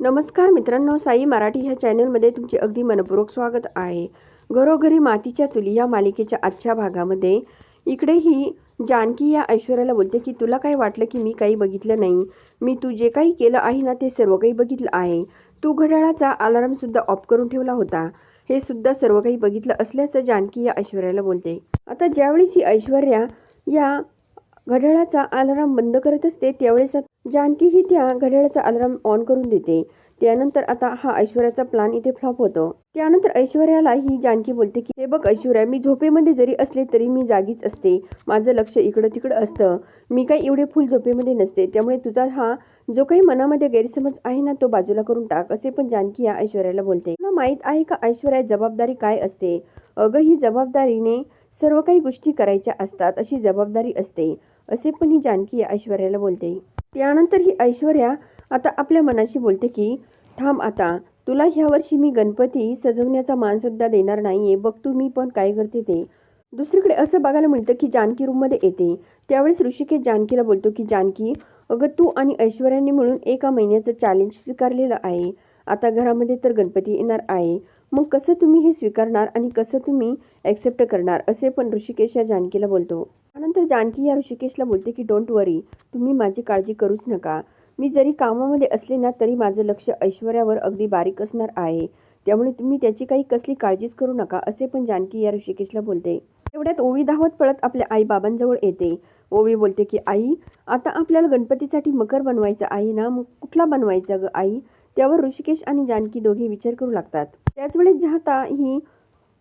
नमस्कार मित्रांनो साई मराठी ह्या चॅनलमध्ये तुमचे अगदी मनपूर्वक स्वागत आहे. घरोघरी मातीच्या चुली या मालिकेच्या आजच्या भागामध्ये. इकडे ही जानकी या ऐश्वर्याला बोलते की तुला काय वाटलं की मी काही बघितलं नाही. मी तू जे काही केलं आहे ना ते सर्व काही बघितलं आहे. तू घड्याळाचा अलार्मसुद्धा ऑफ करून ठेवला होता. हे सुद्धा सर्व काही बघितलं असल्याचं जानकी या ऐश्वर्याला बोलते. आता ज्यावेळेस ही ऐश्वर्या या घड्याळाचा अलाराम बंद करत असते त्यावेळेस जानकी ही त्या घड्याळाचा अलाराम ऑन करून देते. त्यानंतर आता हा ऐश्वर्याचा प्लान इथे फ्लॉप होतो. त्यानंतर ऐश्वर्याला ही जानकी बोलते की हे बघ ऐश्वर्या मी झोपेमध्ये जरी असले तरी मी जागीच असते. माझं लक्ष इकडं तिकडं असतं. मी काही एवढे फुल झोपेमध्ये नसते. त्यामुळे तुझा हा जो काही मनामध्ये गैरसमज आहे ना तो बाजूला करून टाक असे पण जानकी या ऐश्वर्याला बोलते. तुला माहीत आहे का ऐश्वर्या जबाबदारी काय असते? अगं ही जबाबदारीने सर्व काही गोष्टी करायच्या असतात. अशी जबाबदारी असते. असे पण ही जानकी ऐश्वर्याला बोलते. त्यानंतर ही ऐश्वर्या आता आपल्या मनाशी बोलते की थांब आता तुला ह्या वर्षी मी गणपती सजवण्याचा मानसुद्धा देणार नाहीये बघ तू मी पण काय करते ते. दुसरीकडे असं बघायला मिळतं की जानकी रूममध्ये येते. त्यावेळेस ऋषिकेश जानकीला बोलतो की जानकी अगं तू आणि ऐश्वर्याने मिळून एका महिन्याचं चॅलेंज स्वीकारलेलं आहे. आता घरामध्ये तर गणपती येणार आहे. मग कसं तुम्ही हे स्वीकारणार आणि कसं तुम्ही ॲक्सेप्ट करणार? असे पण ऋषिकेश या जानकीला बोलतो. त्यानंतर जानकी या ऋषिकेशला बोलते की डोंट वरी तुम्ही माझी काळजी करूच नका. मी जरी कामामध्ये असले ना तरी माझं लक्ष ऐश्वर्यावर अगदी बारीक असणार आहे. त्यामुळे तुम्ही त्याची काही कसली काळजीच करू नका असे पण जानकी या ऋषिकेशला बोलते. एवढ्यात ओवी धावत पळत आपल्या आई बाबांजवळ येते. ओवी बोलते की आई आता आपल्याला गणपतीसाठी मकर बनवायचं आहे ना? मग कुठला बनवायचा ग आई? त्यावर ऋषिकेश आणि जानकी दोघे विचार करू लागतात. त्याचवेळेस जाता ही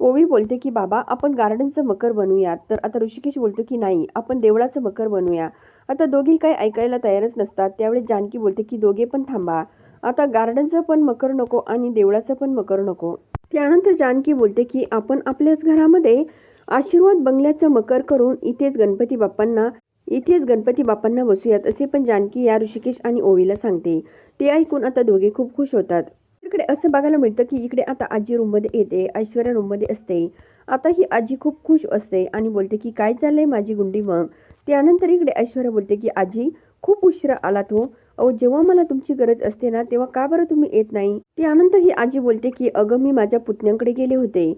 ओवी बोलते की बाबा आपण गार्डनचं मकर बनवूयात तर आता ऋषिकेश बोलतो की नाही आपण देवळाचं मकर बनवूया आता दोघेही काही ऐकायला तयारच नसतात. त्यावेळेस जानकी बोलते की दोघे पण थांबा. आता गार्डनचं पण मकर नको आणि देवळाचं पण मकर नको. त्यानंतर जानकी बोलते की आपण आपल्याच घरामध्ये आशीर्वाद बंगल्याचं मकर करून इथेच गणपती बाप्पांना इथेच गणपती बाप्पांना बसूयात असे पण जानकी या ऋषिकेश आणि ओवीला सांगते. ते ऐकून आता दोघे खूप खुश होतात. इकडे असं बघायला मिळतं की इकडे आता आजी रूममध्ये येते ऐश्वर्या रूममध्ये असते. आता ही आजी खूप खुश असते आणि बोलते की काय चाललंय माझी गुंडी मग? त्यानंतर इकडे ऐश्वर्या बोलते की आजी खूप उशिरा आलात हो. अहो जेव्हा मला तुमची गरज असते ना तेव्हा का बरं तुम्ही येत नाही? त्यानंतर ही आजी बोलते की अगं मी माझ्या पुतण्यांकडे गेले होते.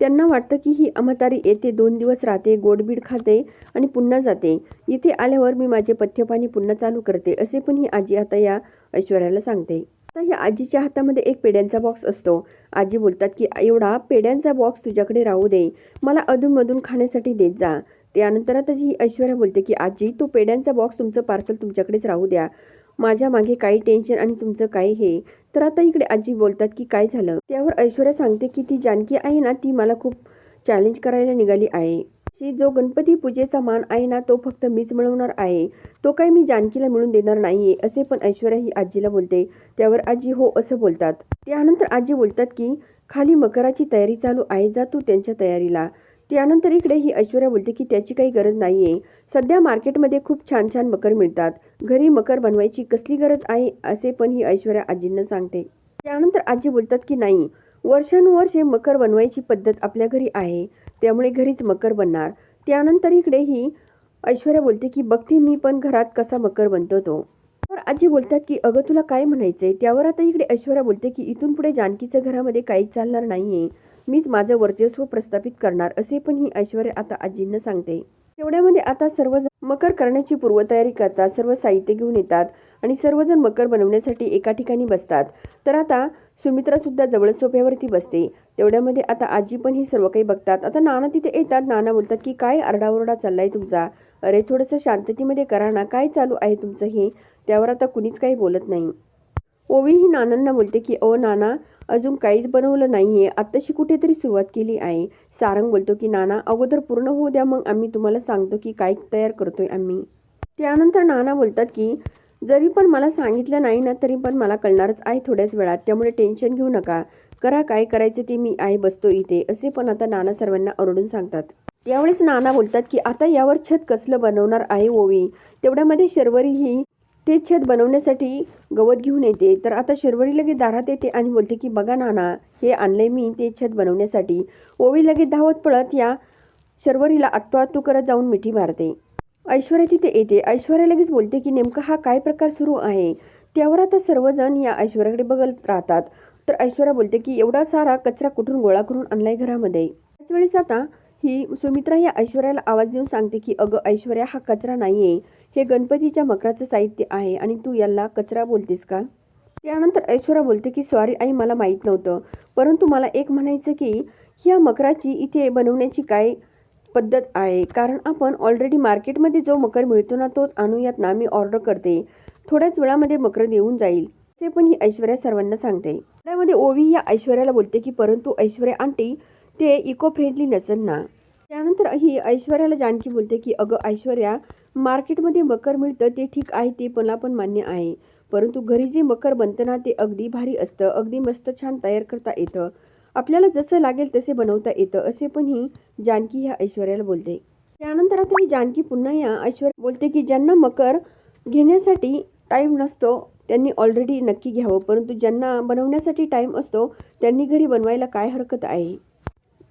त्यांना वाटतं की ही अमतारी येते दोन दिवस राहते गोडबीड खाते आणि पुन्हा जाते. इथे आल्यावर मी माझे पथ्यपाणी पुन्हा चालू करते असे पण ही आजी आता या ऐश्वर्याला सांगते. आता या आजीच्या हातामध्ये एक पेड्यांचा बॉक्स असतो. आजी बोलतात की एवढा पेड्यांचा बॉक्स तुझ्याकडे राहू दे. मला अधूनमधून खाण्यासाठी देत जा. त्यानंतर आता जी ऐश्वर्या बोलते की आजी तो पेड्यांचा बॉक्स तुमचं पार्सल तुमच्याकडेच राहू द्या. माझ्या मागे काही टेन्शन आणि तुमचं काय हे. तर आता इकडे आजी बोलतात की काय झालं? त्यावर ऐश्वर्या सांगते की ती जानकी आहे ना ती मला खूप चॅलेंज करायला निघाली आहे. की जो गणपती पूजेचा मान आहे ना तो फक्त मीच मिळवणार आहे. तो काही मी जानकीला मिळून देणार नाही असे पण ऐश्वर्या ही आजीला बोलते. त्यावर आजी हो असं बोलतात. त्यानंतर आजी बोलतात की खाली मकराची तयारी चालू आहे जा तू त्यांच्या तयारीला. त्यानंतर इकडे ही ऐश्वर्या बोलते की त्याची काही गरज नाही आहे सध्या मार्केटमध्ये खूप छान छान मकर मिळतात. घरी मकर बनवायची कसली गरज आहे? असे पण ही ऐश्वर्या आजींना सांगते. त्यानंतर आजी बोलतात की नाही. वर्षानुवर्षे मकर बनवायची पद्धत आपल्या घरी आहे. त्यामुळे घरीच मकर बनणार. त्यानंतर इकडेही ऐश्वर्या बोलते की बघते मी पण घरात कसा मकर बनतो तो. तर आजी बोलतात की अगं तुला काय म्हणायचंय? त्यावर आता इकडे ऐश्वर्या बोलते की इथून पुढे जानकीचं घरामध्ये काहीच चालणार नाहीये. मीच माझं वर्चस्व प्रस्थापित करणार. असे पण ही ऐश्वर्या आता आजींना सांगते. तेवढ्यामध्ये आता सर्वजण मकर करण्याची पूर्वतयारी करतात सर्व साहित्य घेऊन येतात. आणि सर्वजण मकर बनवण्यासाठी एका ठिकाणी बसतात. तर आता सुमित्रासुद्धा जवळ सोफ्यावरती बसते. तेवढ्यामध्ये आता आजी पण ही सर्व काही बघतात. आता नाना तिथे येतात. नाना बोलतात की काय आरडाओरडा चाललाय तुमचा? अरे थोडंसं शांततेमध्ये करा ना. काय चालू आहे तुमचं हे? त्यावर आता कुणीच काही बोलत नाही. ओवी ही नानांना बोलते की ओ नाना अजून काहीच बनवलं नाही आहे आत्ताशी कुठेतरी सुरुवात केली आहे. सारंग बोलतो की नाना अगोदर पूर्ण होऊ द्या. मग आम्ही तुम्हाला सांगतो की काय तयार करतोय आम्ही. त्यानंतर नाना बोलतात की जरी पण मला सांगितलं नाही ना तरी पण मला कळणारच आहे थोड्याच वेळात. त्यामुळे टेन्शन घेऊ नका. करा काय करायचं ते मी आहे बसतो इथे असे पण आता नाना सर्वांना ओरडून सांगतात. त्यावेळेस नाना बोलतात की आता यावर छत कसलं बनवणार आहे ओवी? तेवढ्यामध्ये शर्वरी ही ते छत बनवण्यासाठी गवत घेऊन येते. तर आता शर्वरी लगेच दारात येते आणि बोलते की बघा नाना हे आणले मी ते छत बनवण्यासाठी. ओवी लगेच धावत पळत या शर्वरीला आत्तू आत्तू करत जाऊन मिठी मारते. ऐश्वर्या तिथे येते. ऐश्वर्या लगेच बोलते की नेमका हा काय प्रकार सुरू आहे? त्यावर आता सर्वजण या ऐश्वर्याकडे बघत राहतात. तर ऐश्वर्या बोलते की एवढा सारा कचरा कुठून गोळा करून आणलाय घरामध्ये? त्याच वेळेस आता ही सुमित्रा या ऐश्वर्याला आवाज देऊन सांगते की अगं ऐश्वर्या हा कचरा नाहीये. हे गणपतीच्या मकराचं साहित्य आहे आणि तू याला कचरा बोलतेस का? त्यानंतर ऐश्वर्या बोलते की सॉरी आई मला माहीत नव्हतं. परंतु मला एक म्हणायचं की ह्या मकराची इथे बनवण्याची काय पद्धत आहे. कारण आपण ऑलरेडी मार्केटमध्ये जो मकर मिळतो ना तोच आणूयात ना मी ऑर्डर करते. थोड्याच वेळामध्ये मकर देऊन जाईल. ते पण ही ऐश्वर्या सर्वांना सांगते. त्यामध्ये ओवी या ऐश्वर्याला बोलते की परंतु ऐश्वर्या आंटी ते इको फ्रेंडली नसेल ना. त्यानंतर ही ऐश्वर्याला जानकी बोलते की अगं ऐश्वर्या मार्केटमध्ये मकर मिळतं ते ठीक आहे ते मला पण मान्य आहे. परंतु घरी जे मकर बनतं ना ते अगदी भारी असतं. अगदी मस्त छान तयार करता येतं. आपल्याला जसं लागेल तसे बनवता येतं असे पण ही जानकी ह्या ऐश्वर्याला बोलते. त्यानंतर आता ही जानकी पुन्हा या ऐश्वर्या बोलते की ज्यांना मकर घेण्यासाठी टाईम नसतो त्यांनी ऑलरेडी नक्की घ्यावं. परंतु ज्यांना बनवण्यासाठी टाईम असतो त्यांनी घरी बनवायला काय हरकत आहे?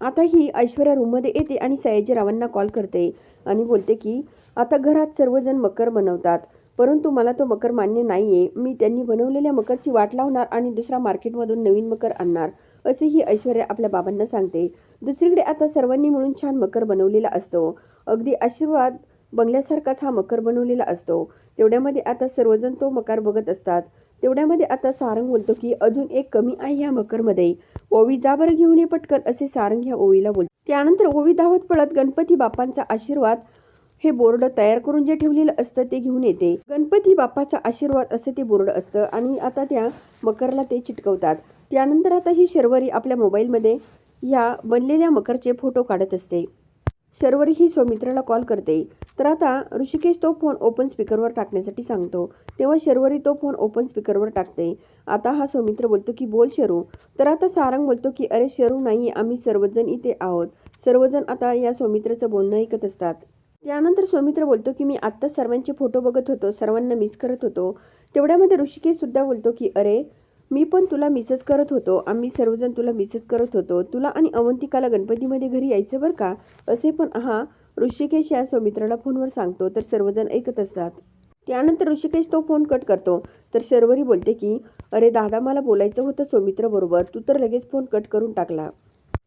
आता ही ऐश्वर्या रूममध्ये येते आणि सयाजीरावांना कॉल करते आणि बोलते की आता घरात सर्वजण मकर बनवतात. परंतु मला तो मकर मान्य नाही आहे मी त्यांनी बनवलेल्या मकरची वाट लावणार आणि दुसरा मार्केटमधून नवीन मकर आणणार असेही ऐश्वर्या आपल्या बाबांना सांगते. दुसरीकडे आता सर्वांनी मिळून छान मकर बनवलेला असतो. अगदी आशीर्वाद बंगल्यासारखाच हा मकर बनवलेला असतो. तेवढ्यामध्ये आता सर्वजण तो मकर बघत असतात. तेवढ्यामध्ये आता सारंग बोलतो की अजून एक कमी आहे ह्या मकरमध्ये. ओवी जा बरं घेऊन ये पटकन असे सारंग ह्या ओवीला बोलतो. त्यानंतर ओवी धावत पळत गणपती बाप्पांचा आशीर्वाद हे बोर्ड तयार करून जे ठेवलेलं असतं ते घेऊन येते. गणपती बाप्पाचा आशीर्वाद असं ते बोर्ड असतं आणि आता त्या मकरला ते चिटकवतात. त्यानंतर आता ही शर्वरी आपल्या मोबाईलमध्ये या बनलेल्या मकरचे फोटो काढत असते. शर्वरी ही सौमित्राला कॉल करते. तर आता ऋषिकेश तो फोन ओपन स्पीकरवर टाकण्यासाठी सांगतो. तेव्हा शर्वरी तो फोन ओपन स्पीकरवर टाकते. आता हा सौमित्र बोलतो की बोल शरू. तर आता सारंग बोलतो की अरे शरू नाही आम्ही सर्वजण इथे आहोत. सर्वजण आता या सौमित्राचं बोलणं ऐकत असतात. त्यानंतर सौमित्र बोलतो की मी आत्ताच सर्वांचे फोटो बघत होतो सर्वांना मिस करत होतो. तेवढ्यामध्ये ऋषिकेश सुद्धा बोलतो की अरे मी पण तुला मिसच करत होतो. आम्ही सर्वजण तुला मिसच करत होतो. तुला आणि अवंतिकाला गणपतीमध्ये घरी यायचं बरं का? असे पण हा ऋषिकेश या सौमित्राला फोनवर सांगतो. तर सर्वजण ऐकत असतात. त्यानंतर ऋषिकेश तो फोन कट करतो. तर शर्वरी बोलते की अरे दादा मला बोलायचं होतं सौमित्रबरोबर तू तर लगेच फोन कट करून टाकला.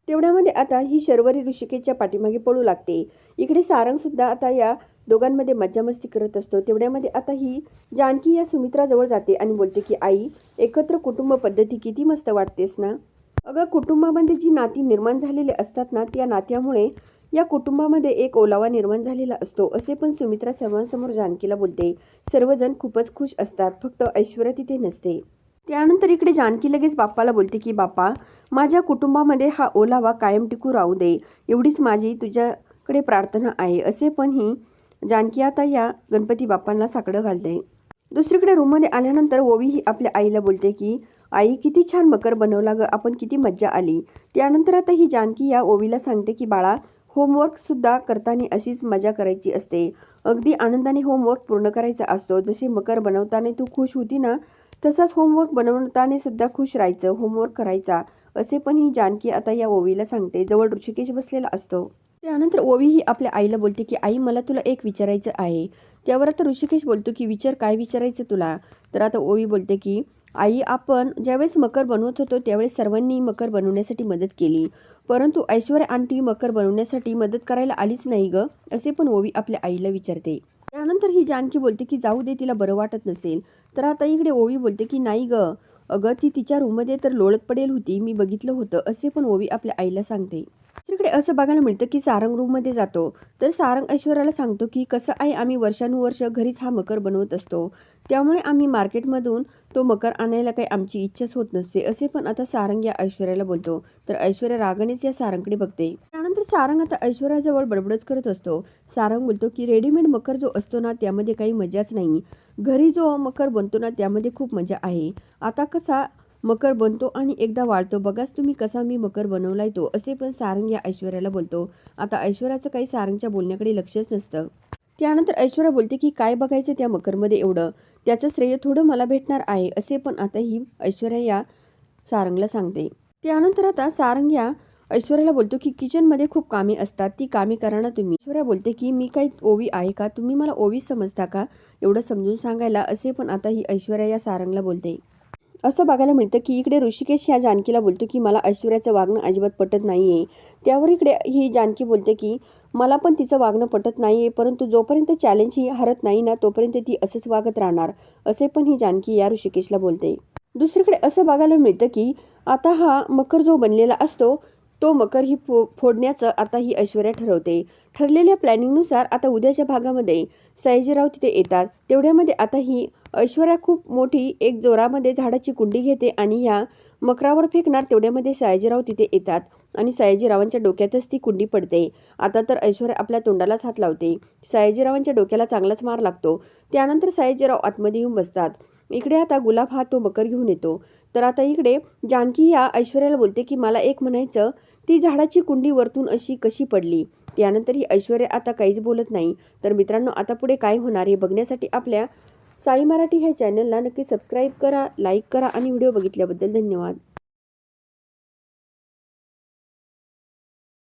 तेवढ्यामध्ये आता ही शर्वरी ऋषिकेशच्या पाठीमागे पळू लागते. इकडे सारंगसुद्धा आता या दोघांमध्ये मज्जामस्ती करत असतो. तेवढ्यामध्ये आता ही जानकी या सुमित्राजवळ जाते आणि बोलते की आई एकत्र कुटुंब पद्धती किती मस्त वाटतेस ना? अगं कुटुंबामध्ये जी नाती निर्माण झालेली असतात ना त्या नात्यामुळे या कुटुंबामध्ये एक ओलावा निर्माण झालेला असतो असे पण सुमित्रा सर्वांसमोर जानकीला बोलते. सर्वजण खूपच खुश असतात फक्त ऐश्वर्या तिथे नसते. त्यानंतर इकडे जानकी लगेच बाप्पाला बोलते की बाप्पा माझ्या कुटुंबामध्ये हा ओलावा कायम टिकू राहू दे. एवढीच माझी तुझ्याकडे प्रार्थना आहे. असे पण ही जानकी आता या गणपती बाप्पांना साकडं घालते. दुसरीकडे रूममध्ये आल्यानंतर ओवी ही आपल्या आईला बोलते की आई किती छान मकर बनवला ग आपण किती मज्जा आली. त्यानंतर आता ही जानकी या ओवीला सांगते की बाळा होमवर्कसुद्धा करताना अशीच मजा करायची असते. अगदी आनंदाने होमवर्क पूर्ण करायचा असतो. जसे मकर बनवताना तू खुश होती ना तसाच होमवर्क बनवताना सुद्धा खुश राहायचं होमवर्क करायचा असे पण ही जानकी आता या ओवीला सांगते. जवळ ऋषिकेश बसलेला असतो. त्यानंतर ओवी ही आपल्या आईला बोलते की आई मला तुला एक विचारायचं आहे. त्यावर आता ऋषिकेश बोलतो की विचार काय विचारायचं तुला? तर आता ओवी बोलते की आई आपण ज्यावेळेस मकर बनवत होतो त्यावेळेस सर्वांनी मकर बनवण्यासाठी मदत केली. परंतु ऐश्वर्या आंटी मकर बनवण्यासाठी मदत करायला आलीच नाही ग असे पण ओवी आपल्या आईला विचारते. त्यानंतर ही जानकी बोलते की जाऊ दे तिला बरं वाटत नसेल. तर आता इकडे ओवी बोलते की नाही ग अगं ती तिच्या रूममध्ये तर लोळत पडेल होती मी बघितलं होतं असे पण ओवी आपल्या आईला सांगते. तिकडे असं बघायला मिळतं की सारंग रूममध्ये जातो. तर सारंग ऐश्वर्याला सांगतो की कसं आहे आम्ही वर्षानुवर्ष घरीच हा मकर बनवत असतो. त्यामुळे आम्ही मार्केटमधून तो मकर आणायला काही आमची इच्छाच होत नसते असे पण आता सारंग या ऐश्वर्याला बोलतो. तर ऐश्वर्या रागानेच या सारंगकडे बघते. त्यानंतर सारंग आता ऐश्वर्याजवळ बडबडच करत असतो. सारंग बोलतो की रेडीमेड मकर जो असतो ना त्यामध्ये काही मजाच नाही. घरी जो मकर बनतो ना त्यामध्ये खूप मजा आहे. आता कसा मकर बनतो आणि एकदा वाळतो बघाच तुम्ही कसा मी मकर बनवलाय तो असे पण सारंग या ऐश्वर्याला बोलतो. आता ऐश्वर्याचं काही सारंगच्या बोलण्याकडे लक्षच नसतं. त्यानंतर ऐश्वर्या बोलते की काय बघायचं त्या मकरमध्ये एवढं? त्याचं श्रेय थोडं मला भेटणार आहे असे पण आता ही ऐश्वर्या या सारंगला सांगते. त्यानंतर आता सारंग या ऐश्वर्याला बोलतो की किचनमध्ये खूप कामे असतात ती कामे करा ना तुम्ही. ऐश्वर्या ऐश्वर्या बोलते की मी काही ओवी आहे का? तुम्ही मला ओवी समजता का? एवढं समजून सांगायला असे पण आता ही ऐश्वर्या या सारंगला बोलते. असं बघायला मिळतं की इकडे ऋषिकेश ह्या जानकीला बोलतो की मला ऐश्वर्याचं वागणं अजिबात पटत नाही आहे त्यावर इकडे ही जानकी बोलते की मला पण तिचं वागणं पटत नाही आहे परंतु जोपर्यंत चॅलेंज ही हरत नाही ना तोपर्यंत ती असंच वागत राहणार असे पण ही जानकी या ऋषिकेशला बोलते. दुसरीकडे असं बघायला मिळतं की आता हा मकर जो बनलेला असतो तो मकर ही फो फोडण्याचं आता ही ऐश्वर्या ठरवते. ठरलेल्या प्लॅनिंगनुसार आता उद्याच्या भागामध्ये सयाजीराव तिथे येतात. तेवढ्यामध्ये आता ही ऐश्वर्या खूप मोठी एक जोरामध्ये झाडाची कुंडी घेते आणि ह्या मकरावर फेकणार तेवढ्यामध्ये सयाजीराव तिथे येतात आणि सयाजीरावांच्या डोक्यातच ती कुंडी पडते. आता तर ऐश्वर्या आपल्या तोंडालाच हात लावते. सयाजीरावांच्या डोक्याला चांगलाच मार लागतो. त्यानंतर सयाजीराव आतमध्ये येऊन बसतात. इकडे आता गुलाब हा तो मकर घेऊन येतो. तर आता इकडे जानकी या ऐश्वर्याला बोलते की मला एक म्हणायचं ती झाडाची कुंडी वरतून अशी कशी पडली त्यानंतर ही ऐश्वर्या आता काहीच बोलत नाही. तर मित्रांनो आता पुढे काय होणार हे बघण्यासाठी आपल्या साई मराठी ह्या चॅनलला नक्की सबस्क्राईब करा लाईक करा आणि व्हिडिओ बघितल्याबद्दल धन्यवाद.